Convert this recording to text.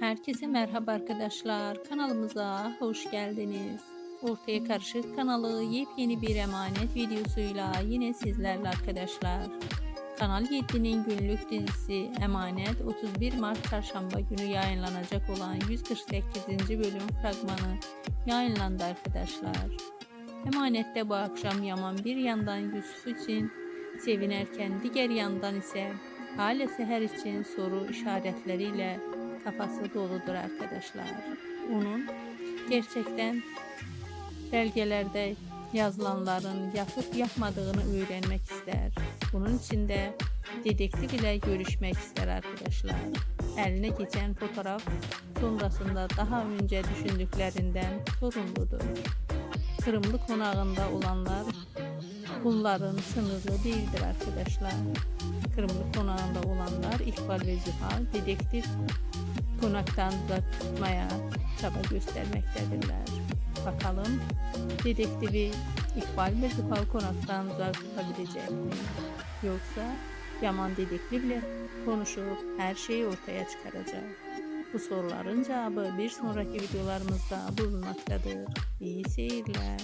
Herkese merhaba arkadaşlar. Kanalımıza hoş geldiniz. Ortaya Karışık kanalı yepyeni bir emanet videosuyla yine sizlerle arkadaşlar. Kanal 7'nin günlük dizisi Emanet 31 Mart Çarşamba günü yayınlanacak olan 148. bölüm fragmanı yayınlandı arkadaşlar. Emanette bu akşam Yaman bir yandan Yusuf için sevinerken diğer yandan ise hala seher için soru işaretleriyle kafası doludur arkadaşlar. Onun gerçekten belgelerde yazılanların yapıp yapmadığını öğrenmek ister. Bunun için de dedektif ile görüşmek ister arkadaşlar. Eline geçen fotoğraf sonrasında daha önce düşündüklerinden sorumludur. Kırımlı konağında olanlar bunların sınırlı değildir arkadaşlar. Kırımlı konağında olanlar İkbal ve Zühal dedektif konaktan uzak tutmaya çaba göstermektedirler. Bakalım dedektifi İkbal ve Zühal konaktan uzak tutabilecek mi? Yoksa Yaman dedektifle konuşup her şeyi ortaya çıkaracak. Bu soruların cevabı bir sonraki videolarımızda bulunmaktadır. İyi seyirler.